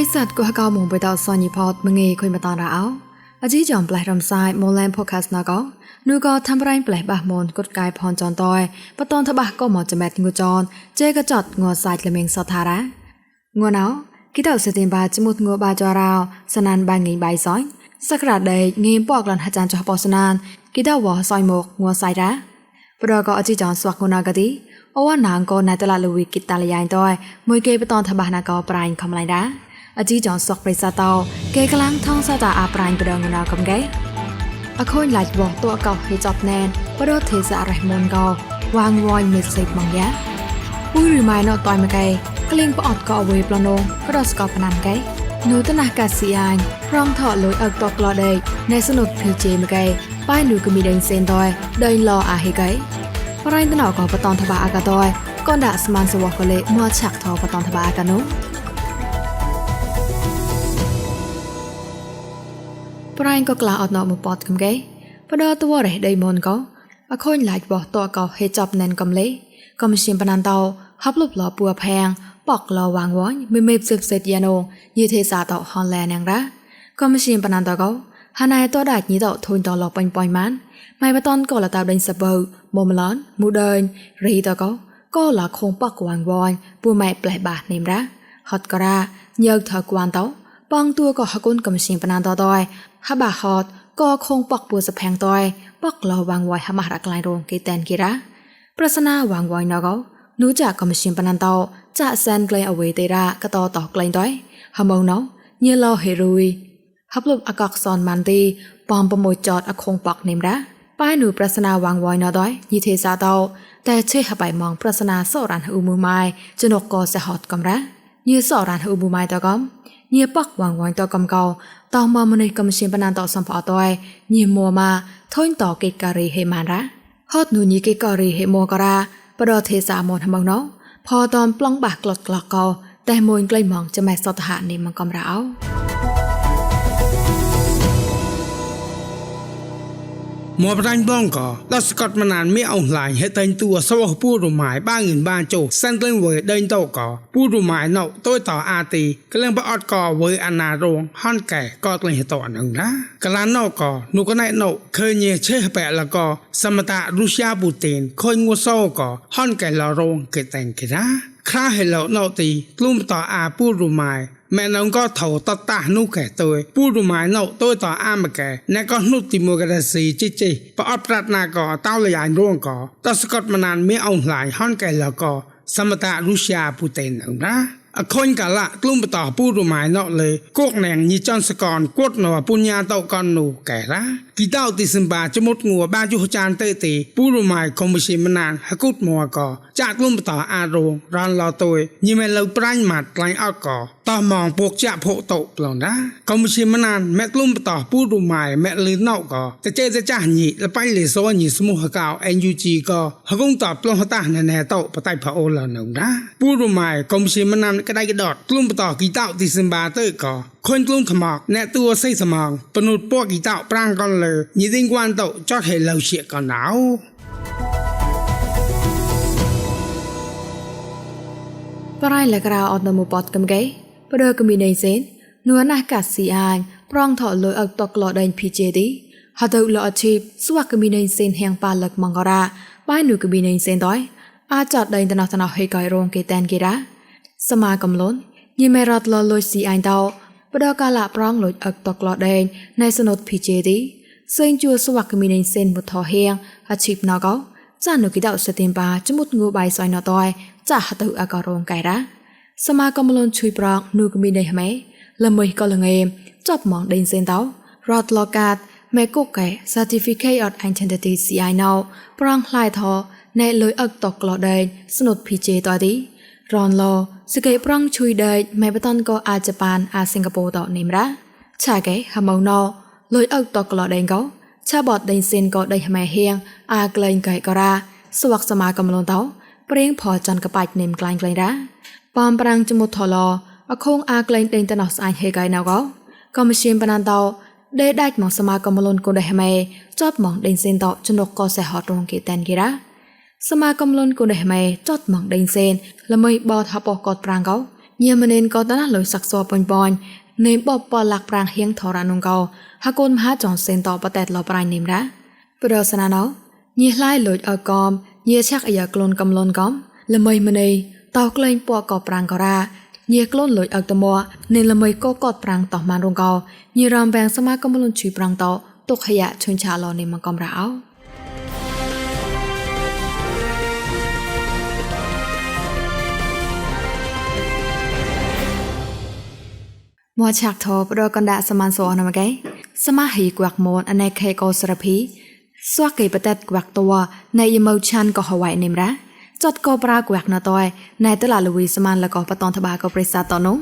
រិស័តក៏កោមងបេតសញីផតមងេខុយមតនរអោអជីចំផ្លែរំសាយម៉ូឡែនផូខាសណកោនូក៏ធ្វើប្រៃផ្លែបះមនគុតកាយផនចនតយបតនតបះក៏មកចមែតងូចនជេកចតងួសាច់លមេងសថារ៉ាងួណោគិតអសិទានបាចមុតងួបាចរោសណានបាងងីបៃសយសក្រាដេងេពកលនហាចានចោបសណានគិតវសយមកងួសាច់រ៉ាប្រក៏អជីចនស្វាក់ងូណាកទីអវណាងក៏ណៃតឡាលវីគិតលយ៉ៃតយមួយគេបតនតបះណាក៏ប្រៃខំឡៃរ៉ា អជីចងសក់ប្រិសាតោគេកលាំងថងសាតាអាប្រាញ់ប្រដងណាកំកែអខូនឡាច់វងតួកោហេចប់ណែនប្រទេសារ៉េមុនកោវ៉ាងវ៉ាញ់មេសេចមកយ៉ាពូរីម៉ៃណូតយមកែក្លៀងប្អត់កោអវេប្លណងក្រសកបណាំកែនូតនាកាស៊ីអាញរងថលុយអកតក្លដេណែសនុតភីជេមកែប៉ៃនូកមីដេញសេនតយដេញឡអាហេកែប្រៃតណោកោបតនតបាអាកតយកនដាស្មានសវកលេមួឆាក់ថោបតនតបាអាកណូ ប្រាញ់ក៏ក្លាអត់ណោមកពតកំកែបដតវរេះដៃមនកោអខូនឡាច់បោះតកោហេចប់ណែនកំលេកំសិមបណានតោហាប់លុបលពួរផាំងបកលវងវងមីមីសិបសិតយ៉ាណូយីទេសាតោហនឡែណាងរ៉ាកំសិមបណានតកោហានៃតដាច់ញីតោធុញតលបាញ់បាញ់ម៉ានម៉ៃបតនកោលតាដេញសបើមុំឡនមូដេញរីតកោកោលខងបកវងវងពូម៉ៃផ្លេះបាសនេមរ៉ាហត់ការ៉ាញើថើគួនតោ มอมลอนมูเดินรีตอก็ก็ละคงปอกวางวอนปูไม่แปลบาทนิมระฮอตกราเยกเธอกวนตอปองตัวก็ฮกุนกำชินปนันตอดอยฮบาฮอตก็คงปอกปูสะแพงตอยปอกลอวางวอยฮมารักลายโรงกีแตนกีระប្រសនាវងវយណកោនូចាកមရှင်បណន្តោចាសែនក្លែងអវេតេរ៉ាកតតក្លែងតៃហមងណោញេឡោហេរុយហប់លុបអកកសនម៉ាន់ទីបំប្រមួយចតអខងប៉កនេមរ៉ាប៉ៃនូប្រសនាវងវយណតៃញីទេសាតោតែឆេហបៃមងប្រសនាសរ៉ានហ៊ូមូម៉ៃជនកកសហតកំរ៉ាញីសរ៉ានហ៊ូមូម៉ៃតកំ ញៀបាក់វងវងតកំកោតមមនេះកំសិបណានតសំផអតយញៀមួម៉ាថុញតកេការីហេម៉ានរ៉ាហត់នុញីកេការីហេមួការ៉ាបរទេសាមនហ្មងណោផតនប្លង់បាក់ក្លត់ក្លកោតែមួយក្លែងម៉ងចាំែសតហនីមកកំរៅ មកប្រាញ់បងក៏ដល់ស្កតមណានមានអនឡាញហេតែងតួសវពូរម៉ាយបាងិនបានចុសាន់ក្លែងវើដេញតោក៏ពូរម៉ាយណៅតូតអាទីក្លែងបអត់ក៏វើអាណារងហនកែក៏ក្លែងហេតអនឹងណាកលានណៅក៏នោះក៏ណៃណៅឃើញឆេះបែលក៏សមតារុស្យាពូទីនខុញងួសោក៏ហនកែលរងគេតែងគេណាខ្លះហេឡូណៅទីក្លុំតអាពូរម៉ាយ ម៉ែនងក៏ថោតតានោះកែតើពូរម៉ាយណៅតើតអាមកែណែក៏នោះទីមកកស៊ីជីជីប្រអត់ប្រាថ្នាក៏តោលយ៉ាញរងក៏តស្កតមណានមានអនឡាញហនកែលក៏សមតារុស្យាពូតេនណាអខុញកាលៈក្លុំបតពូរម៉ាយណោលេគោកណែងញីចនសកនគត់ណោពុញ្ញាតោកននោះកែរ៉ា kita uti semba cemut ngua baju chan te te puru mai komisi menan hakut mua ko chak lum ta aro ran lo toi nyi me lo prañ mat lain ot ko ta mong pok cha pho to plon da komisi menan met lum ta puru mai met li no ko te che te cha nyi le pai le so nyi smu hakao nug ko hakung ta plon ta na ne to patai pha o lo nong da puru mai komisi menan kadai kedot lum ta kita uti semba te ko ខុនក្លូនថ្មកអ្នកតួសៃសមងបនុតពកគីតោប្រាំងកនលើញីទិញគួនតោចោះហេលៅជាកណៅបរៃលករោអត់នមពតកំកេបដកមីណៃសេននួនណះកាស៊ីអាញប្រងថោលុយអត់តក្លោដែងភីជេទីហតៅលអាជីពសួកមីណៃសេនហៀងប៉ាលឹកម៉ងការ៉ាបាយនុកមីណៃសេនតោអាចតដែងតណោះតណោះហេកៃរងគេតានគេរ៉ាសមាកំលូនញីមេរត់លលុយស៊ីអាញតោ ប្រកាលប្រងលុយអកតក្លដេញណៃសនុតភីជេទីសេងជួស្វាកមីណៃសេនមុថហៀងអជីបណកោចានុគិតអសតិនបាចមុតងូបៃសៃណតយចាហតៅអករងកៃរ៉ាសមាគមលនជួយប្រងនូកមីនេះម៉េលមួយក៏លងេចប់មកដេញសេនតោរត់លកាតមេកុកកែ Certificate of Identity CI now ប្រងខ្លាយថណែលុយអឹកតកក្លោដេញស្នុត PJ តទី រនឡសកេប្រងជួយដេញមេបតនក៏អាជប៉ានអាសិង្ហបុរីតនេមរ៉ាឆាកេហមងណលុយអឹកតកក្លោដេញក៏ឆាបតដេញសេនក៏ដេញម៉ែហៀងអាក្លែងកែក៏រ៉ាសវកសមាគមលនតោព្រៀងផចនកបាច់នេមក្លែងក្លែងរ៉ាបំប្រាំងចមុតថឡអខងអាក្លែងដេងតណោះស្អាញហេកៃណៅកោកុំឈិមបណានតោដេដាច់មកសមាគមលនគុនដេហមេចត់មកដេងសេនតោចនុកកសេហតរងគេតែនគេរ៉ា សមាគមលនគុនដេហមេចត់មកដេងសេនល្មីបតហបកតប្រាំងកោញញៀមនេនក៏តណាលុយសាក់សប៉ុញប៉ុញនេបបបលាក់ប្រាំងហៀងថរានុងកោហាកូនមហាចងសេនតបតែតលប្រាញ់នេមរ៉ាប្រសនាណោញៀလှိုင်းលុយអកំញៀឆាក់អាយ៉ាក្លូនកំលុនកំល្មីម្នៃតោក្លែងពកកប្រាំងក៏រ៉ាញៀក្លូនលុយអកតមនេល្មីកកតប្រាំងតោះម៉ានរងកោញៀរំបែងសមាកំលុនជួយប្រាំងតោទុកខយៈឈុនឆាឡនេមកំរ៉ា មោះឆាក់ធោប្រកណ្ដាសមានសោណមកឯសមាហីគួកមូនអណេខេកោស្រភីសួកេបតេតគួកតវណៃយមោឆានកោហវៃនិមរាចតកោប្រាគួកណតយណៃតឡាលវីសមានលកោបតនតបាកោប្រេសាតនោះ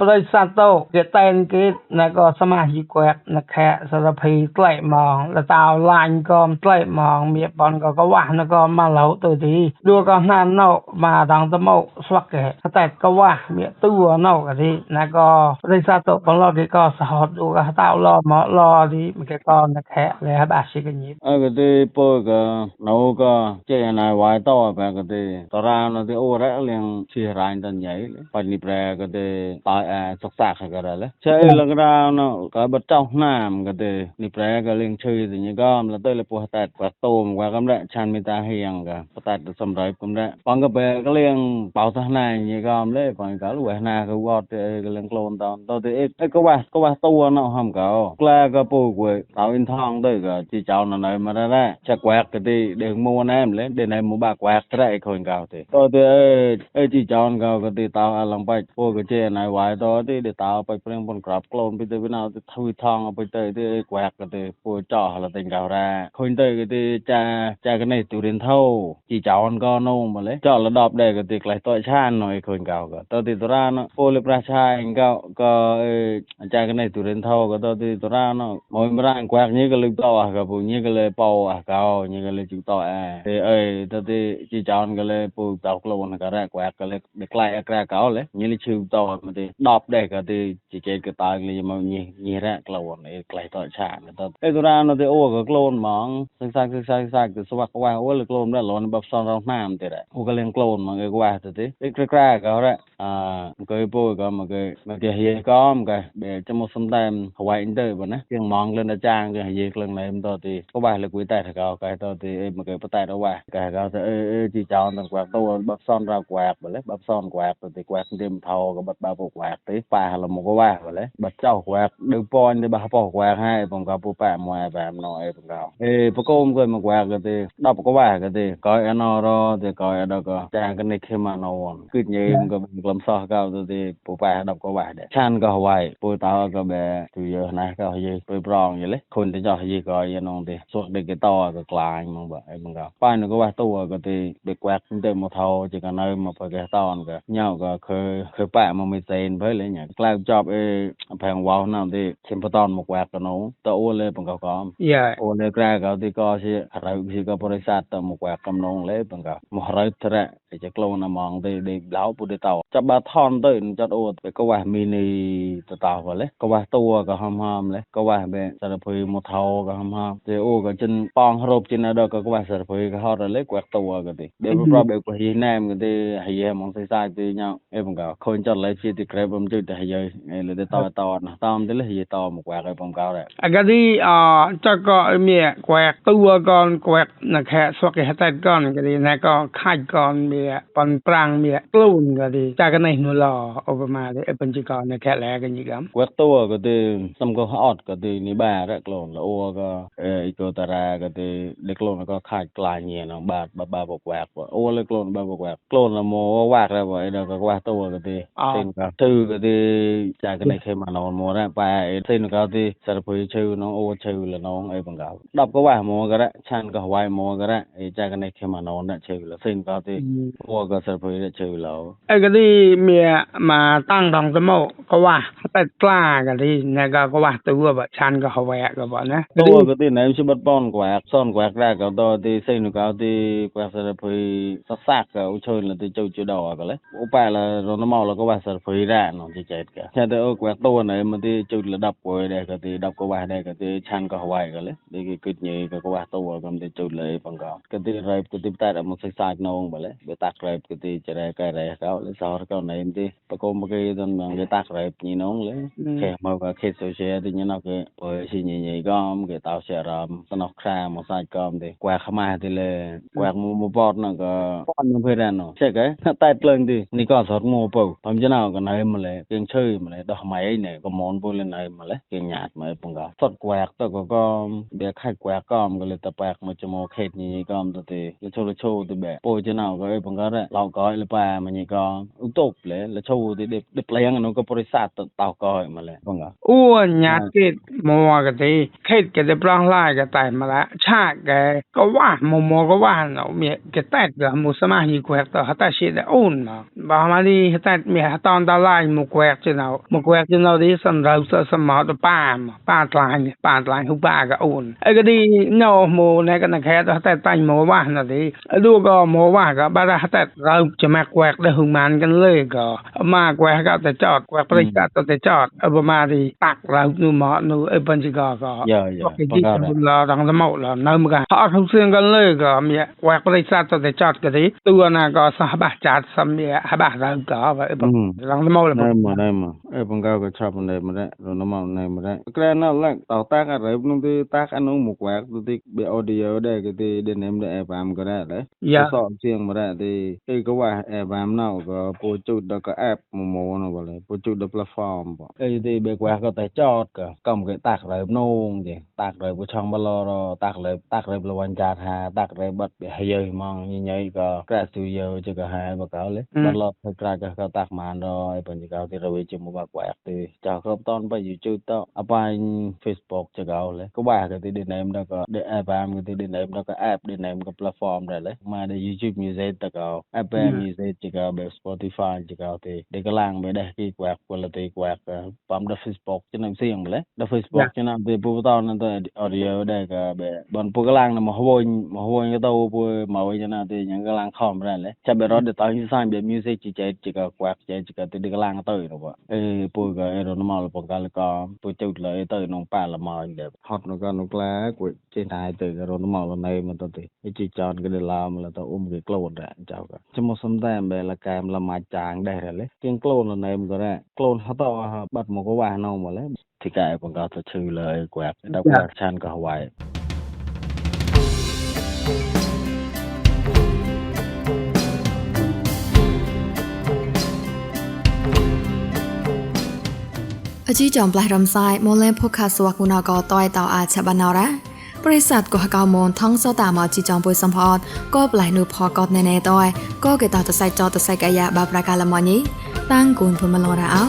ប្រិយសត្វទៅគេតែនគេណាក៏សមាជិកគាត់ណាខែសារភីក្លែកមកលតាវឡាញក៏ក្លែកមកមៀបនក៏ក៏វ៉ាណាក៏មកឡៅទៅទីឌួក៏ណានណោមកដងតមកស្វាក់គេតែក៏វ៉ាមៀទួណោក៏ទីណាក៏ប្រិយសត្វទៅបលគេក៏សហតឌួក៏តាវឡមកឡទីមកគេក៏ណាខែលែបាសិកញីสกสากก็ได้เลยใช่ลังราวเนาะก็บัดเจ้าน้ำก็เตนี่แปลก็เลี้ยงชื่อสินี่ก็มันเตยเลยปวดตัดกว่าโตมกว่ากําละชันมีตาเฮียงก็ปตัดสําหรับกําละปังก็เปก็เลี้ยงเป่าซะนายนี่ก็เลยปังก็ลวยนาก็วอดก็เลี้ยงโคลนตอนตอนเอ๊ะก็ว่าก็ว่าตัวเนาะหําก็กล้าก็ปูกวยเอาอินทองเตยก็จิเจ้าน่ะไหนมาได้จะกวกก็ได้เด้งมัวน้ําเลยเด้งไหนมัวบากกวกได้คนก็เตตอนเอ๊ะจิเจ้าก็ก็ติตาอลังไปโพก็เจนายไว้តទេដែលតើបៃប្រេងប៉ុនក្របក្លូនពីទៅវាណៅទៅធួយថងអពីទៅទេក្រាក់ទៅពួយចោះឡតែងកោរ៉ាខុញទៅគេទេចាចាកនេះទូរិនថោជីចោនក៏នោះមកលេចោះលដប់ដែរគេទេក្លេះតឆានណយខុញកោក៏ទៅទីតរាណពលប្រាឆានកោក៏អាចារ្យកនេះទូរិនថោក៏ទៅទីតរាណមកមរាងក្រាក់ញីក៏លឹកតអះក៏ពូញីក៏លេប៉ោអះកោញីក៏លេជុតអែទេអើទៅទីជីចោនក៏លេពូតោក្លូនក៏រ៉ាក្រាក់ក៏លេក្លែកក្រាក់កោលេញីលេឈឺតមកទេដប់ដែរក៏ទីជីកេក៏តាលីមកញីញីរ៉ក្លូនអេក្លែតឆានតអេតរានទីអូក៏ក្លូនហ្មងសឹកសាសឹកសាសឹកទៅស្វាក់ក្វាអូលក្លូនដែរលនបបសនរងណាមទៀតអូក៏លេងក្លូនមកឯក្វាទៅទីអេក្រក្រក៏រ៉អាមកឯពូក៏មកឯមកទីហេក៏មកឯបែចមកសំដែមហវៃទៅបងណាជាងម៉ងលិនអាចាងក៏ហេក្លឹងណែមតទីក្វាលគួយតែថកោកែតទីអេមកឯបតែរវ៉ាកែក៏ទៅអេអេជីចောင်းទាំងក្វាទៅបបសនរក្វាបលេបបសនក្វាទៅទីក្វាទីមថោក៏បបបក្វាទៅប៉ាលមកវ៉ាបលេបាចោវ៉ាដូចប៉នទៅបាប៉ោវ៉ាហើយបងកពូប៉ាមួយបែបណយបងកអេបកុំក៏មកវ៉ាក៏ទេដល់បកវ៉ាក៏ទេក៏អណរទេក៏អដកចាងកនេះខ្ញុំអណវនគឺញេមក៏ក្លំសោះក៏ទៅទេពូប៉ាដល់ក៏វ៉ាដែរឆានក៏វ៉ៃពូតោក៏បែទូយើណាក៏យើព្រៃប្រងយលេខុនទៅចោះយីក៏យណងទេសុខដឹកតក៏ក្លាញមកបាទឯបងកប៉ានក៏វ៉ាតូក៏ទេបេក្វាក់ទៅមកថោជាកណៅមកប្រកែតនក៏ញ៉ៅក៏ឃើឃើប៉ាមកមិនសេនលេញក្លាចប់អេផាំងវ៉ៅណាទីឈិមបតនមកវ៉ាក់ក៏នោះតអូលេបង្កក៏យ៉ាអូលេក្រែក៏ទីក៏ជារៅពីក៏បរិស័ទទៅមកវ៉ាក់កំនងលេបង្កមករៅត្រែជាក្លូនហ្មងទីដេកឡៅពុទ្ធតោចាប់បាថនទៅចាត់អូទៅក៏វ៉ាមីនីទៅតោលេក៏វ៉ាតួក៏ហំហំលេក៏វ៉ាបែសារភុយមកថោក៏ហំហំទីអូក៏ចិនប៉ងរົບចិនដល់ក៏វ៉ាសារភុយក៏ហត់លេគាត់តួក៏ទីដេកប្របបែក៏ហីណែមក៏ទីហីហ្មងសៃសាទីញ៉ៅអេបង្កខូនចាត់លេជាទីក្រែបំជិតទៅហីអេលេតតតណាតាមទីលេហីតមកវ៉ាក៏បំកោដែរអកទីអចកក៏មៀក្វែកទួក៏ក្វែកណាខែស្វកគេហតែក៏ក៏ទីណាក៏ខាច់ក៏មៀប៉ុនប្រាំងមៀក្លូនក៏ទីចាកណៃនោះឡឧបមាទីអិបញ្ចក៏ណាខែលែកញីកំ quét tua cái thì xong có hot cái thì ní bà đấy lộn là ô cái thì chả cái này khi mà nó mua ra bài tên cái thì ừ. sẽ phơi chư nó ô chư là nó ấy bằng gạo đọc có vài mua cái đấy chan có vài mua cái đấy ấy chả cái này khi mà nó đã chư là tên cái thì ô có sẽ phơi đã chư là ấy cái thì mẹ mà tăng đồng cái mẫu có bài tại ta cái thì nhà cái có bài tôi vừa vậy chan có hoài cái vậy nhé tôi cái thì này chỉ bắt bon quẹt son quẹt ra cái đó thì tên cái thì quẹt sẽ phơi sát sát cái ô chơi là thì chơi chưa đỏ cái đấy. Ô bài là nó mau là có bài sẽ phải ra. កានចេចេតកាចាទៅអូក្វតូនឯមកទីជុល10គួយដែរក៏ទី10កវ៉ាដែរក៏ទីឆានក៏ហវាយក៏លេទីគេគិតញីក៏កវ៉ាតូក៏ទីជុលលេបងក៏ក៏ទីរ៉ៃក៏ទីតែមកសិក្សាក្នុងបលេបើតាក់រ៉ៃក៏ទីចរែកែរ៉ៃក៏លេសរក៏ណៃទីបកុំគេដល់មកលេតាក់រ៉ៃញីនងលេគេមកក៏ខេតសូសៀលទីញីណកបើស៊ីញីញីកំគេតោសៀរមសណោះខ្រាមកសាច់កំទីក្វែខ្មាស់ទីលេក្វែមមកបតណក៏បតមកពេលណចេកតែផ្លឹងទីនេះក៏សរមកបើបំចណក៏ណៃมาเลยเกงชื่อมาเลยดอกไม้เนี่ยก็มอนบุเลนไอมาเลยเกงหยาดมาปงกาสดแกวกตัวก็ก็เบียไข่แกวกก็มก็เลยตะแปกมาจมูกเขตนี้ก็มตัวตีละโชละโชตัวแบบโปจะเน่าก็ไอปงกาเลยเล่าก็ไอละปามันนี่ก็อุตบเลยละโชว์ตัวเด็บเด็บเลี้ยงนู้ก็บริษัทเต่าก็มาเลยปงกาอ้วนหยาดเกตมัวกันทีเขตก็จะปล้องไล่ก็ตายมาละชาแกก็ว่ามโมโมก็ว่าเนาะเมียแกแตกเดือมูสมาฮีแกวกตัวฮัตตาชิดอุ่นมาบามาดีแตกเมียตอนตาไล่ตักเลยบัดให้เยยมองใหญ่ๆก็กระสุเยอะจะก็หายบ่เก่าเลยบ่รอให้กระก็ก็ตักมานรอไอ้เพิ่นจะเก่าที่เราไปจิมบ่กว่าที่เจ้าก็ตอนไปอยู่จุดต่อเอาไป Facebook จะเก่าเลยก็ว่าก็ที่ได้เนมแล้วก็ได้แอร์บามก็ที่ได้เนมแล้วก็แอปได้เนมก็แพลตฟอร์มได้เลย มาใน lên này mà này mà em bằng cao cái chạp này mà đấy rồi nó màu này mà đấy cái nó là tao tác cái đấy nó thì tác anh ông một quạt tôi thì bị đây cái thì đến em để em cái đấy đấy dạ sọ đấy thì cái cái quả em nào có bố chủ đó cái app mà mồ nó vậy bố chủ đó platform thì bị quạt có thể chót cả cầm cái tác đấy nó gì tác đấy bố chồng bao lo rồi tác đấy tác đấy là quan trọng ha tác đấy bật bị hay giờ mong như nhảy có cái studio chứ cả hai bà cáo lấy bao lo cái cái cái tác mà rồi thì gạo thì rồi chỉ một bạc quẹt thì chào không ton bây giờ chưa tao apai facebook cho gạo lấy có ba cái thì đến em đó có để app em cái thì đến em đó có app đến em có platform đấy lấy mà để youtube music cho gạo apple music cho gạo để spotify cho gạo thì để cái làng mới để cái quẹt của là thì quẹt bấm đó facebook cho nên xem lấy đó facebook cho nên thì bố tao nên tôi audio đây cả bè bọn bố cái làng này mà hôi mà hôi cái tao bố mà hôi cho nên thì những cái làng không ra lấy chắc bè đó để tao như sang bè music chỉ chạy chỉ có quẹt chạy chỉ có thì cái làng ងទៅរបស់អេពួយកែរនមលបកលកពួយចុចលើទៅក្នុងប៉ាលមៃដែរហត់នៅកនក្លាគួយចេះតែទៅរនមលណៃមកទៅទីជីចនគេឡាមលទៅអ៊ុំគេខ្លួនដែរចៅក៏ចាំមកសំដែមបែលកែមលមាចាងដែរលេទៀងខ្លួនណៃមកក៏ដែរខ្លួនហត់ទៅបាត់មកវ៉ាណោមកលេទីកែបង្កទៅឈឺលើគាត់ដល់គាត់ឆានក៏ហវាយ អជីចំផ្លែរំសាយមកលែនផូខាសវគុណកតយតោអាចបណរ៉ាប្រិស័តកោះកៅមនថងសតាមកជីចំពុយសំផតក៏ផ្លែនុផកតណែណែតយក៏គេតតសៃចតសៃកាយាបាប្រកាលមញីតាំងគូនភុមឡរ៉ាអោ